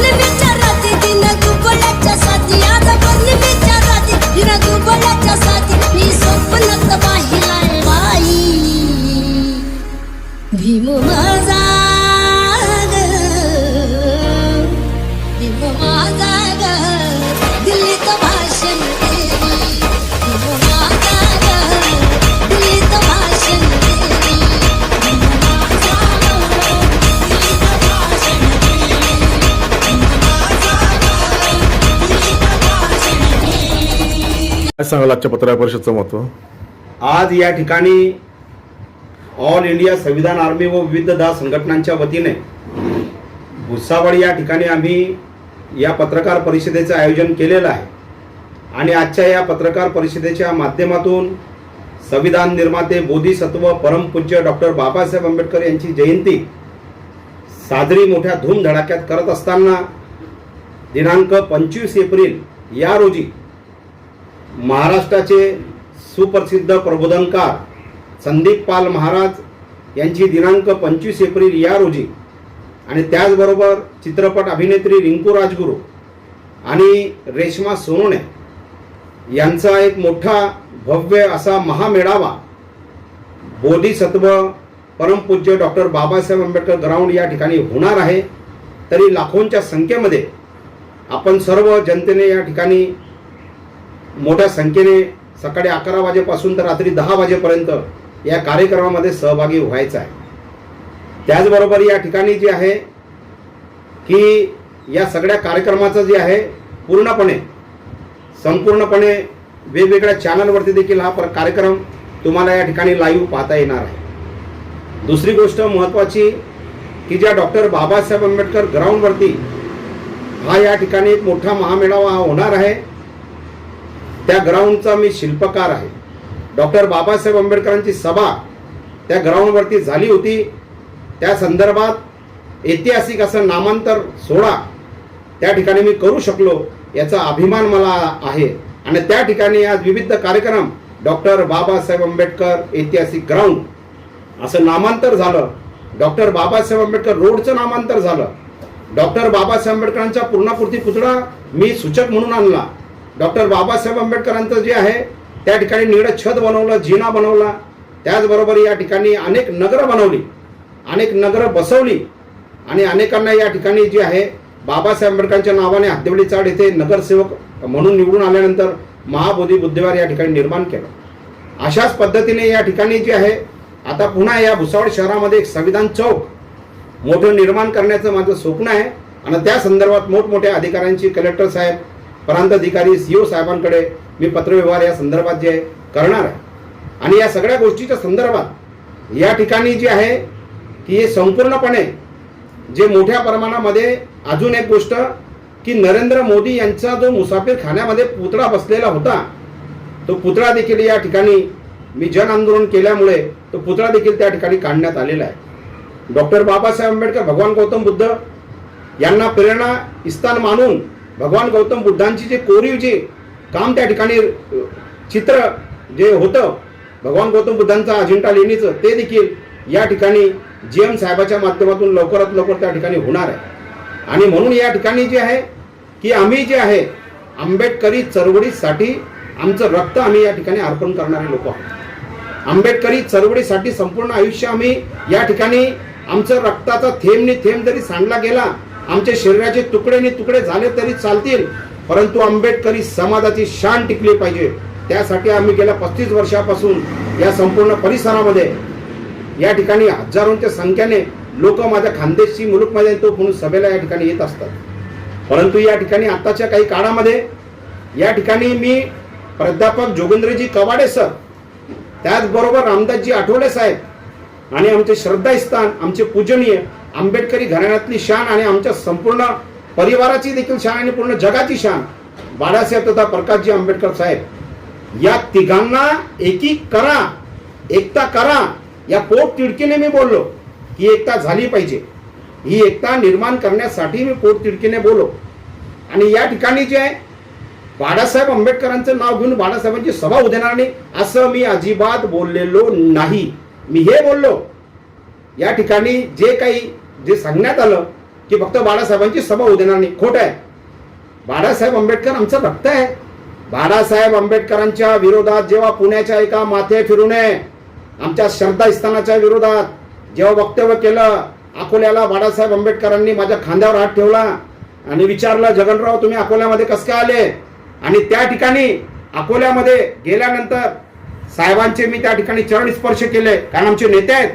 Living काय सांगाल आजच्या पत्रकार परिषदचं महत्त्व? आज या ठिकाणी ऑल इंडिया संविधान आर्मी व विविध दहा संघटनांच्या वतीने भुसावळ या ठिकाणी आम्ही या पत्रकार परिषदेचं आयोजन केलेलं आहे. आणि आजच्या या पत्रकार परिषदेच्या माध्यमातून संविधान निर्माते बोधिसत्व परमपूज्य डॉक्टर बाबासाहेब आंबेडकर यांची जयंती साजरी मोठ्या धूमधडाक्यात करत असताना दिनांक पंचवीस एप्रिल या रोजी महाराष्ट्राचे सुप्रसिद्ध प्रबोधनकार संदीप पाल महाराज यांची दिनांक पंचवीस एप्रिल या रोजी आणि त्याचबरोबर चित्रपट अभिनेत्री रिंकू राजगुरू आणि रेश्मा सोनोने यांचा एक मोठा भव्य असा महामेळावा बोधिसत्व परमपूज्य डॉक्टर बाबासाहेब आंबेडकर ग्राउंड या ठिकाणी होणार आहे. तरी लाखोंच्या संख्येमध्ये आपण सर्व जनतेने या ठिकाणी मोठ्या संख्येने सकाळी अकरा वाजेपासून तर रात्री दहा वाजेपर्यंत या कार्यक्रमामध्ये सहभागी व्हायचं आहे. त्याचबरोबर या ठिकाणी जे आहे की या सगळ्या कार्यक्रमाचं जे आहे पूर्णपणे संपूर्णपणे वेगवेगळ्या चॅनलवरती देखील हा पर कार्यक्रम तुम्हाला या ठिकाणी लाईव्ह पाहता येणार आहे. दुसरी गोष्ट महत्त्वाची की ज्या डॉक्टर बाबासाहेब आंबेडकर ग्राउंडवरती हा या ठिकाणी एक मोठा महामेळावा हा होणार आहे. त्या ग्राउंडचा मी शिल्पकार आहे. डॉक्टर बाबासाहेब आंबेडकरांची सभा त्या ग्राउंडवरती झाली होती. त्या संदर्भात ऐतिहासिक असं नामांतर सोडा त्या ठिकाणी मी करू शकलो याचा अभिमान मला आहे. आणि त्या ठिकाणी आज विविध कार्यक्रम डॉक्टर बाबासाहेब आंबेडकर ऐतिहासिक ग्राउंड असं नामांतर झालं. डॉक्टर बाबासाहेब आंबेडकर रोडचं नामांतर झालं. डॉक्टर बाबासाहेब आंबेडकरांच्या पूर्णापूर्ती पुतळा मी सूचक म्हणून आणला. डॉक्टर बाबासाहेब आंबेडकरांचं जे आहे त्या ठिकाणी निळं छत बनवलं जिना बनवला. त्याचबरोबर या ठिकाणी अनेक नगरं बनवली अनेक नगरं बसवली. आणि अनेकांना या ठिकाणी जे आहे बाबासाहेब आंबेडकरांच्या नावाने हद्देवली चाड येथे नगरसेवक म्हणून निवडून आल्यानंतर महाबोधी बुद्धिवार या ठिकाणी निर्माण केलं. अशाच पद्धतीने या ठिकाणी जे आहे आता पुन्हा या भुसावळ शहरामध्ये एक संविधान चौक मोठं निर्माण करण्याचं माझं स्वप्न आहे. आणि त्या संदर्भात मोठमोठ्या अधिकाऱ्यांची कलेक्टर साहेब प्रांताधिकारी सीओ साहेबांकडे मी पत्रव्यवहार या संदर्भात जे करणार आहे. आणि या सगळ्या गोष्टीच्या संदर्भात या ठिकाणी जे आहे की हे संपूर्णपणे जे मोठ्या प्रमाणामध्ये अजून एक गोष्ट की नरेंद्र मोदी यांचा जो मुसाफिर खाण्यामध्ये पुतळा बसलेला होता तो पुतळा देखील या ठिकाणी मी जन आंदोलन केल्यामुळे तो पुतळा देखील त्या ठिकाणी काढण्यात आलेला आहे. डॉक्टर बाबासाहेब आंबेडकर भगवान गौतम बुद्ध यांना प्रेरणा स्थान मानून भगवान गौतम बुद्धांची जे कोरीव जे काम त्या ठिकाणी चित्र जे होतं भगवान गौतम बुद्धांचा अजिंठा लेणीचं ते देखील या ठिकाणी जी एम साहेबाच्या माध्यमातून लवकरात लवकर त्या ठिकाणी होणार आहे. आणि म्हणून या ठिकाणी जे आहे की आम्ही जे आहे आंबेडकरी चळवळीसाठी आमचं रक्त आम्ही या ठिकाणी अर्पण करणारे लोक आहोत. आंबेडकरी चळवळीसाठी संपूर्ण आयुष्य आम्ही या ठिकाणी आमचं रक्ताचा थेंबने थेंब जरी सांडला गेला आमच्या शरीराचे तुकडेनी तुकडे झाले तरी चालतील परंतु आंबेडकरी समाजाची शान टिकली पाहिजे. त्यासाठी आम्ही गेल्या पस्तीस वर्षापासून या संपूर्ण परिसरामध्ये या ठिकाणी हजारोंच्या संख्येने लोक माझ्या खानदेशी मुलुकमध्ये येतो म्हणून सभेला या ठिकाणी येत असतात. परंतु या ठिकाणी आताच्या काही काळामध्ये या ठिकाणी मी प्राध्यापक जोगेंद्रजी कवाडे सर त्याचबरोबर रामदासजी आठवले साहेब आणि आमचे श्रद्धास्थान आमचे पूजनीय आंबेडकरी घराण्यातली शान आणि आमच्या संपूर्ण परिवाराची देखील शान आणि पूर्ण जगाची शान. बाळासाहेब तथा प्रकाशजी आंबेडकर साहेब या तिघांना एकी करा एकता करा या पोट तिडकीने मी बोललो. ही एकता झाली पाहिजे. ही एकता निर्माण करण्यासाठी मी पोट तिडकीने बोलो आणि या ठिकाणी जे आहे बाळासाहेब आंबेडकरांचं नाव घेऊन बाळासाहेबांची सभा होऊ नाही असं मी अजिबात बोललेलो नाही. मी हे बोललो. या ठिकाणी जे काही जे सांगण्यात आलं की फक्त बाळासाहेबांची सभा होऊ देणार नाही. खोट आहे. बाळासाहेब आंबेडकर आमचं भक्त आहे. बाळासाहेब आंबेडकरांच्या विरोधात जेव्हा पुण्याच्या एका माथे फिरू नये आमच्या श्रद्धास्थानाच्या विरोधात जेव्हा वक्तव्य केलं अकोल्याला बाळासाहेब आंबेडकरांनी माझ्या खांद्यावर हात ठेवला आणि विचारलं जगनराव तुम्ही अकोल्यामध्ये कसं काय आले? आणि त्या ठिकाणी अकोल्यामध्ये गेल्यानंतर साहेबांचे मी त्या ठिकाणी चरण स्पर्श केले कारण आमचे नेते आहेत.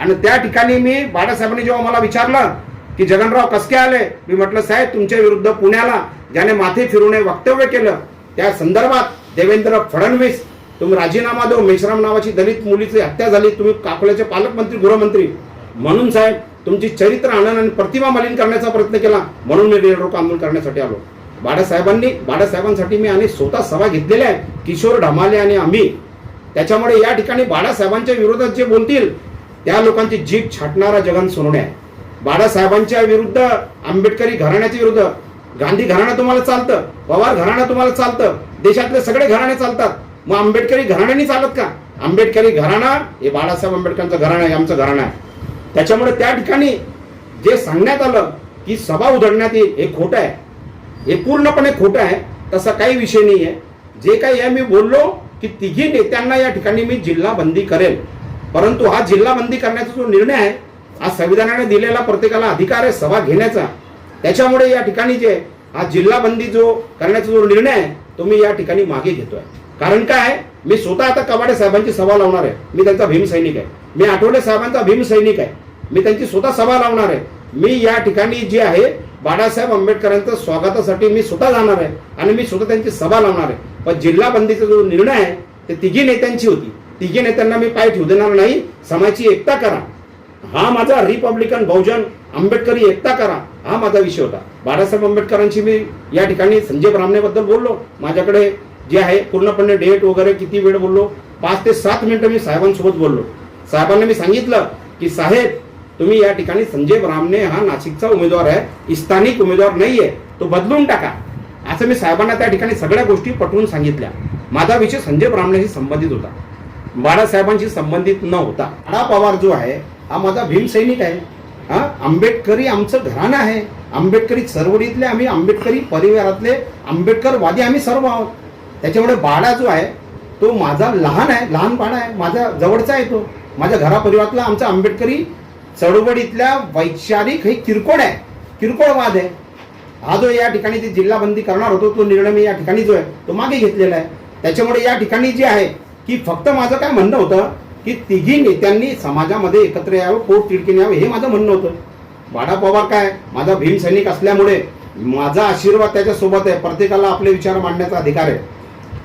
आणि त्या ठिकाणी मी बाळासाहेबांनी जेव्हा मला विचारलं की जगनराव कसके आले? मी म्हटलं साहेब तुमच्या विरुद्ध पुण्याला ज्याने माथे फिरून वक्तव्य केलं त्या संदर्भात देवेंद्र फडणवीस तुम्ही राजीनामा देऊ मेश्राम नावाची दलित मुलीची हत्या झाली तुम्ही काकोल्याचे पालकमंत्री गृहमंत्री. म्हणून साहेब तुमची चरित्र आनंद आणि प्रतिमा मलिन करण्याचा प्रयत्न केला म्हणून मी रेडरोक आंदोलन करण्यासाठी आलो. बाळासाहेबांनी बाळासाहेबांसाठी मी आणि स्वतः सभा घेतलेल्या आहे किशोर ढमाले आणि आम्ही. त्याच्यामुळे या ठिकाणी बाळासाहेबांच्या विरोधात जे बोलतील त्या लोकांची जीभ छाटणारा जगन सोनवणे आहे. बाळासाहेबांच्या विरुद्ध आंबेडकरी घराण्याच्या विरुद्ध गांधी घराणं तुम्हाला चालतं पवार घराणं तुम्हाला चालतं देशातले सगळे घराणे चालतात. मग आंबेडकरी घराण्यानी चालत का? आंबेडकरी घराणा हे बाळासाहेब आंबेडकरांचं घराणं आहे आमचं घराणं आहे. त्याच्यामुळे त्या ठिकाणी जे सांगण्यात आलं की सभा उधळण्यात येईल हे खोटं आहे. हे पूर्णपणे खोटं आहे तसा काही विषय नाही आहे जे काही आहे मी बोललो की तिघी नेत्यांना या ठिकाणी मी जिल्हा बंदी करेल. परंतु हा जिल्हा बंदी करण्याचा जो निर्णय आहे हा संविधानाने दिलेला प्रत्येकाला अधिकार आहे सभा घेण्याचा. त्याच्यामुळे या ठिकाणी जे हा जिल्हा बंदी जो करण्याचा जो निर्णय आहे तो मी या ठिकाणी मागे घेतोय. कारण काय आहे? मी स्वतः आता कवाडे साहेबांची सभा लावणार आहे. मी त्यांचा भीमसैनिक आहे. मी आठवले साहेबांचा भीमसैनिक आहे. मी त्यांची स्वतः सभा लावणार आहे. मी या ठिकाणी जे आहे बाळासाहेब आंबेडकरांच्या स्वागतासाठी मी स्वतः जाणार आहे आणि मी स्वतः त्यांची सभा लावणार आहे. पण जिल्हा बंदीचा जो निर्णय आहे ते तिघी नेत्यांची होती. तिघे नेत्यांना मी पाय ठेवू देणार नाही. समाजाची एकता करा. हा माझा रिपब्लिकन बहुजन आंबेडकरी एकता करा. हा माझा विषय होता. बाळासाहेब आंबेडकरांशी मी या ठिकाणी संजय ब्राह्मणेबद्दल बोललो. माझ्याकडे जे आहे पूर्णपणे डेट वगैरे किती वेळ बोललो? पाच ते सात मिनिटं मी साहेबांसोबत बोललो. साहेबांना मी सांगितलं की साहेब तुम्ही या ठिकाणी संजय ब्राह्मणे हा नाशिकचा उमेदवार आहे. स्थानिक उमेदवार नाहीये. तो बदलून टाका. असं मी साहेबांना त्या ठिकाणी सगळ्या गोष्टी पटवून सांगितल्या. माझा विषय संजय ब्राह्मणेशी संबंधित होता. बाळासाहेबांशी संबंधित न होता आडा पवार जो आहे हा माझा भीमसैनिक आहे. हा आंबेडकरी आमचं घराणं आहे. आंबेडकरी चळवळीतले आम्ही आंबेडकरी परिवारातले आंबेडकरवादी आम्ही सर्व आहोत. त्याच्यामुळे बाळा जो आहे तो माझा लहान आहे लहान बाळा आहे. माझा जवळचा आहे तो. माझ्या घरापरिवारातला आमचा आंबेडकरी चळवळीतल्या वैचारिक हे किरकोळ आहे. किरकोळवाद आहे. हा जो या ठिकाणी ते जिल्हाबंदी करणार होतो तो निर्णय मी या ठिकाणी जो आहे तो मागे घेतलेला आहे. त्याच्यामुळे या ठिकाणी जे आहे की फक्त माझं काय म्हणणं होतं की तिघी नेत्यांनी समाजामध्ये एकत्र यावं पोट तिडकीने यावं हे माझं म्हणणं होतं. बाळा पवार काय? माझा भीमसैनिक असल्यामुळे माझा आशीर्वाद त्याच्यासोबत आहे. प्रत्येकाला आपले विचार मांडण्याचा अधिकार आहे.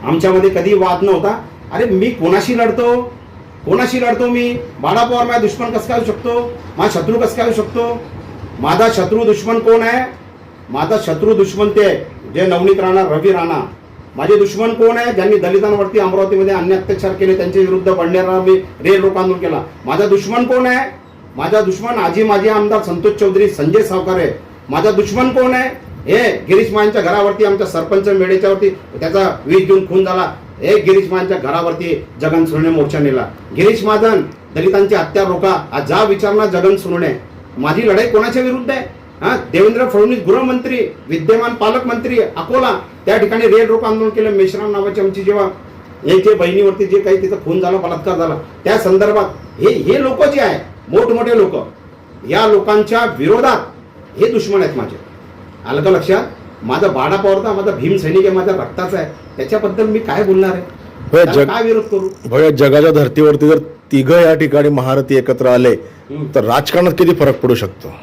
आमच्यामध्ये कधी वाद नव्हता. अरे मी कोणाशी लढतो? कोणाशी लढतो मी? बाळा पवार माझा दुश्मन कसं काय होऊ शकतो? माझा शत्रू कसं काय होऊ शकतो? माझा शत्रू दुश्मन कोण आहे? माझा शत्रू दुश्मन ते आहे, जे नवनीत राणा रवी राणा. माझे दुश्मन कोण आहे? ज्यांनी दलितांवरती अमरावतीमध्ये अन्य अत्याचार केले त्यांच्या विरुद्ध बंडेरा मी रेल रोक आंदोलन केला. माझा दुश्मन कोण आहे? माझा दुश्मन आजी माझे आमदार संतोष चौधरी संजय सावकार आहे. माझा दुश्मन कोण आहे? हे गिरीश महांच्या घरावरती आमच्या सरपंच मेळेच्यावरती त्याचा वीज देऊन खून झाला. हे गिरीश मानच्या घरावरती जगन सुरणे मोर्चा नेला. गिरीश महाजन दलितांची हत्या रोका आज जा विचारणा जगन सुरणे. माझी लढाई कोणाच्या विरुद्ध आहे? हा? देवेंद्र फडणवीस गृहमंत्री विद्यमान पालकमंत्री अकोला त्या ठिकाणी रेल रोक आंदोलन केलं मेश्राम नावाची आमची जेव्हा यांच्या बहिणीवरती जे काही तिचा खून झाला बलात्कार झाला त्या संदर्भात हे हे लोक जे आहे मोठमोठे लोक या लोकांच्या विरोधात हे दुश्मन आहेत माझे. आलं का लक्षात? माझा बाडा पवारता माझा भीम सैनिक आहे माझ्या रक्ताचा आहे. त्याच्याबद्दल मी काय बोलणार आहे? जग- काय विरोध करू? भैया जगाच्या धर्तीवरती जर तिघ या ठिकाणी महारथी एकत्र आले. तर राजकारणात किती फरक पडू शकतो?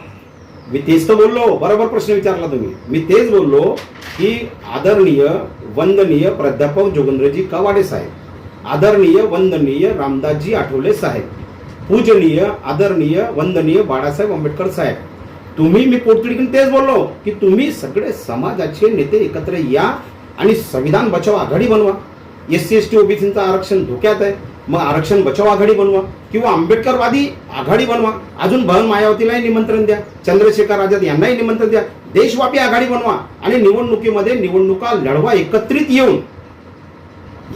मी तेच तर बोललो. बरोबर प्रश्न विचारला तुम्ही. मी तेच बोललो की आदरणीय वंदनीय प्राध्यापक जोगेंद्रजी कवाडे साहेब आदरणीय वंदनीय रामदासजी आठवले साहेब पूजनीय आदरणीय वंदनीय बाळासाहेब आंबेडकर साहेब. तुम्ही मी पोटतिडकीने तेच बोललो की तुम्ही सगळे समाजाचे नेते एकत्र या आणि संविधान बचाव आघाडी बनवा. एस सी एस टी ओबीसींचं आरक्षण धोक्यात आहे. मग आरक्षण बचाव आघाडी बनवा किंवा आंबेडकरवादी आघाडी बनवा. अजून बहन मायावतीलाही निमंत्रण द्या. चंद्रशेखर आझाद यांनाही निमंत्रण द्या. देशव्यापी आघाडी बनवा आणि निवडणुकीमध्ये निवडणुका लढवा एकत्रित येऊन.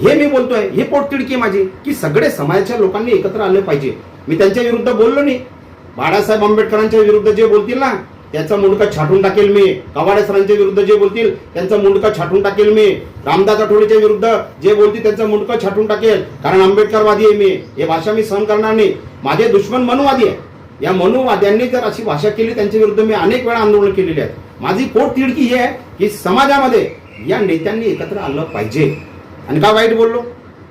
हे मी बोलतोय हे पोटतिडकी माझी की सगळे समाजाच्या लोकांनी एकत्र आले पाहिजे. मी त्यांच्या विरुद्ध बोललो नाही. बाळासाहेब आंबेडकरांच्या विरुद्ध जे बोलतील ना त्याचा मुंडकं छाटून टाकेल मी. कवाडे सरांच्या विरुद्ध जे बोलतील त्यांचं मुंडकं छाटून टाकेल मी. रामदास आठवडेच्या विरुद्ध जे बोलतील त्यांचं मुंडकं छाटून टाकेल. कारण आंबेडकरवादी आहे मी. हे भाषा मी सहन करणार नाही. माझे दुश्मन मनुवादी आहे. या मनुवाद्यांनी जर अशी भाषा केली त्यांच्या विरुद्ध मी अनेक वेळा आंदोलन केलेली आहेत. माझी पोट तिडकी ही आहे की समाजामध्ये या नेत्यांनी एकत्र आलं पाहिजे. आणि का वाईट बोललो?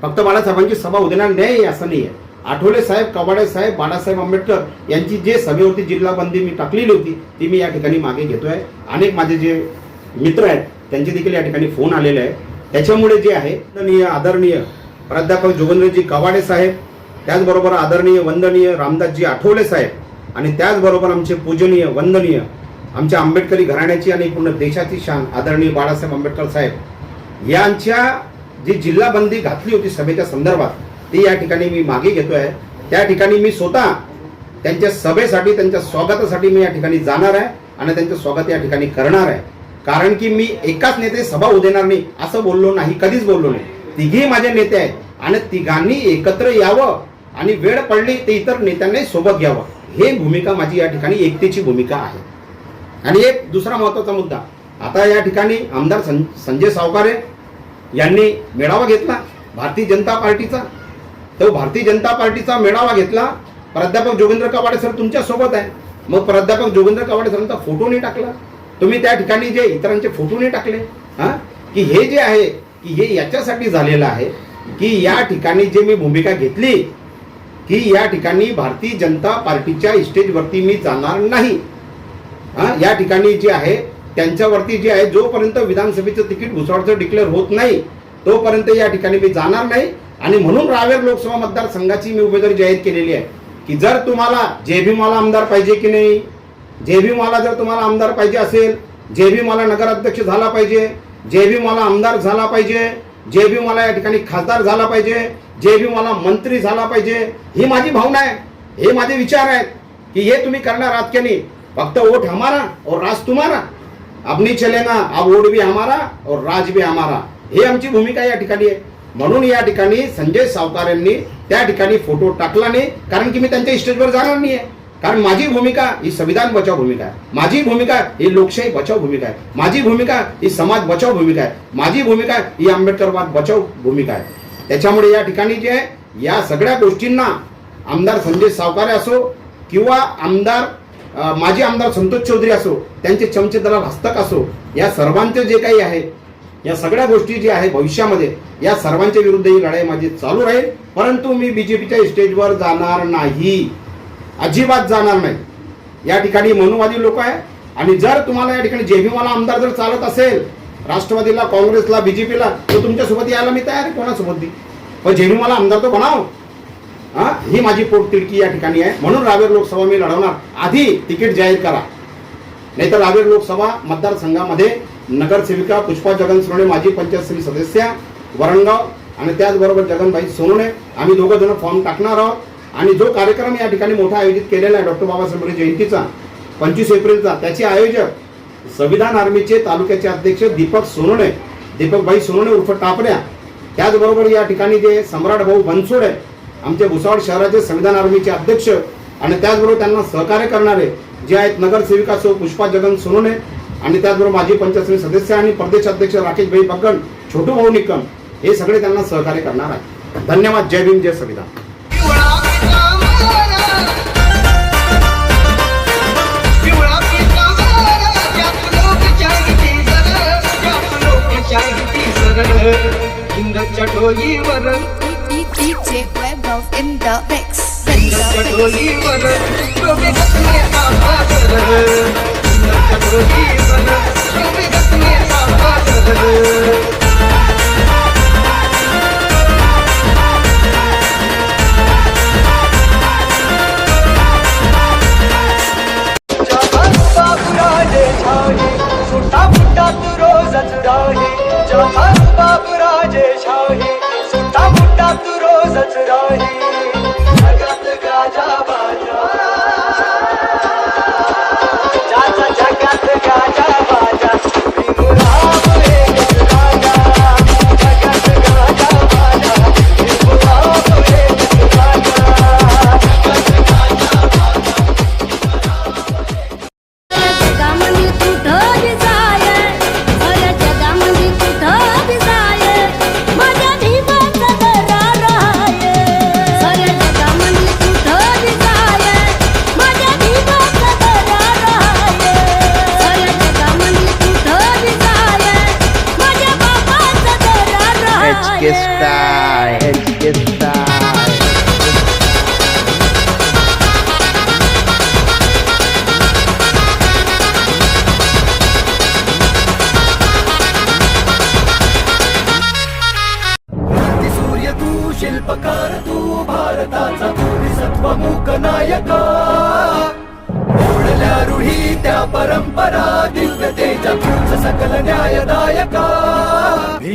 फक्त बाळासाहेबांची सभा उद्या नाही असं नाही आहे. आठवले साहेब कवाडे साहेब बाळासाहेब आंबेडकर यांची जे सभेवरती जिल्हाबंदी मी टाकलेली होती ती मी या ठिकाणी मागे घेतोय. अनेक माझे जे मित्र आहेत त्यांचे देखील या ठिकाणी फोन आलेले आहे त्याच्यामुळे जे आहे वंदनीय आदरणीय प्राध्यापक जोगेंद्रजी कवाडे साहेब त्याचबरोबर आदरणीय वंदनीय रामदासजी आठवले साहेब आणि त्याचबरोबर आमचे पूजनीय वंदनीय आमच्या आंबेडकरी घराण्याची आणि पूर्ण देशाची शान आदरणीय बाळासाहेब आंबेडकर साहेब. यांच्या जी जिल्हाबंदी घातली होती सभेच्या संदर्भात ती या ठिकाणी मी मागे घेतोय. त्या ठिकाणी मी स्वतः त्यांच्या सभेसाठी त्यांच्या स्वागतासाठी मी या ठिकाणी जाणार आहे आणि त्यांचं स्वागत या ठिकाणी करणार आहे. कारण की मी एकाच नेते सभा होऊ देणार नाही असं बोललो नाही कधीच बोललो नाही. तिघे माझे नेते आहेत आणि तिघांनी एकत्र यावं आणि वेळ पडली ते इतर नेत्यांनी सोबत घ्यावं. हे भूमिका माझी या ठिकाणी एकतेची भूमिका आहे. आणि एक दुसरा महत्त्वाचा मुद्दा. आता या ठिकाणी आमदार सं- संजय सावकारे यांनी मेळावा घेतला भारतीय जनता पार्टीचा. तो भारतीय जनता पार्टीचा मेळावा घेतला. प्राध्यापक जोगेंद्र कवाडे सर तुमच्यासोबत आहे. मग प्राध्यापक जोगेंद्र कवाडे सरांचा फोटो नाही टाकला. तुम्ही त्या ठिकाणी जे इतरांचे फोटो नाही टाकले हा? की हे जे आहे की हे याच्यासाठी झालेलं आहे की या ठिकाणी जे मी भूमिका घेतली की या ठिकाणी भारतीय जनता पार्टीच्या स्टेजवरती मी जाणार नाही. हा? या ठिकाणी जे आहे त्यांच्यावरती जे आहे जोपर्यंत विधानसभेचं तिकीट घुसवाडचं डिक्लेअर होत नाही तोपर्यंत या ठिकाणी मी जाणार नाही. आणि म्हणून रावेर लोकसभा मतदारसंघाची मी उमेदवारी जाहीर केलेली आहे की जर तुम्हाला जे बी मला आमदार पाहिजे की नाही जे बी मला जर तुम्हाला आमदार पाहिजे असेल जे बी मला नगराध्यक्ष झाला पाहिजे जे बी मला आमदार झाला पाहिजे जे बी मला या ठिकाणी खासदार झाला पाहिजे जे बी मला मंत्री झाला पाहिजे ही माझी भावना आहे हे माझे विचार आहेत कि ये तुम्ही करणार आहात की नाही? फक्त वोट हमारा और राज तुम्हारा अब नहीं चलेगा अब वोट भी हमारा और राज भी हमारा. हे आमची भूमिका या ठिकाणी आहे. म्हणून या ठिकाणी संजय सावकार यांनी त्या ठिकाणी फोटो टाकला नाही कारण की मी त्यांच्या स्टेजवर जाणार नाही आहे कारण माझी भूमिका ही संविधान बचाव भूमिका आहे. माझी भूमिका ही लोकशाही बचाव भूमिका आहे. माझी भूमिका ही समाज बचाव भूमिका आहे. माझी भूमिका ही आंबेडकरवाद बचाव भूमिका आहे. त्याच्यामुळे या ठिकाणी जे आहे या सगळ्या गोष्टींना आमदार संजय सावकारे असो किंवा आमदार माजी आमदार संतोष चौधरी असो त्यांचे चमचे दलाल हस्तक असो या सर्वांचे जे काही आहे या सगळ्या गोष्टी ज्या आहे भविष्यामध्ये या सर्वांच्या विरुद्ध ही लढाई माझी चालू राहील. परंतु मी बीजेपीच्या स्टेजवर जाणार नाही. अजिबात जाणार नाही. या ठिकाणी मनुवादी लोक आहे आणि जर तुम्हाला या ठिकाणी जेबीवाला आमदार जर चालत असेल राष्ट्रवादीला काँग्रेसला बीजेपीला तर तुमच्यासोबत यायला मी तयार आहे. कोणासोबत बी? पण जेबीवाला आमदार तो बनाव हा? ही माझी पोटतिडकी या ठिकाणी आहे. म्हणून रावेर लोकसभा मी लढवणार. आधी तिकीट जाहीर करा. नाहीतर रावेर लोकसभा मतदारसंघामध्ये नगरसेविका पुष्पा जगन सोनवणे माजी पंचायत समिती सदस्य वरणगाव आणि त्याचबरोबर जगनभाई सोनवणे. आम्ही दोघं जण फॉर्म टाकणार आहोत. आणि जो कार्यक्रम या ठिकाणी मोठा आयोजित केलेला आहे डॉक्टर बाबासाहेब जयंतीचा पंचवीस एप्रिलचा त्याचे आयोजक संविधान आर्मीचे तालुक्याचे अध्यक्ष दीपक सोनवणे दीपकभाई सोनवणे उर्फ टापऱ्या. त्याचबरोबर या ठिकाणी जे सम्राट भाऊ बनसोडे आमचे भुसावळ शहराचे संविधान आर्मीचे अध्यक्ष आणि त्याचबरोबर त्यांना सहकार्य करणारे जे आहेत नगरसेविका सो पुष्पा जगन सोनवणे आणि त्याचबरोबर माजी पंचायत समिती सदस्य आणि प्रदेश अध्यक्ष राकेश भाई बग्गन छोटू भाऊ निकम हे सगळे त्यांना सहकार्य करणार आहेत. धन्यवाद. जय भीम जय संविधान. पितांबरा, पिवळा पितांबरा, त्यात लोकशाहीची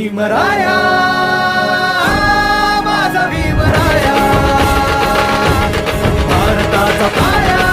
भीमराया माझा भीमराया. भारताचा पाया.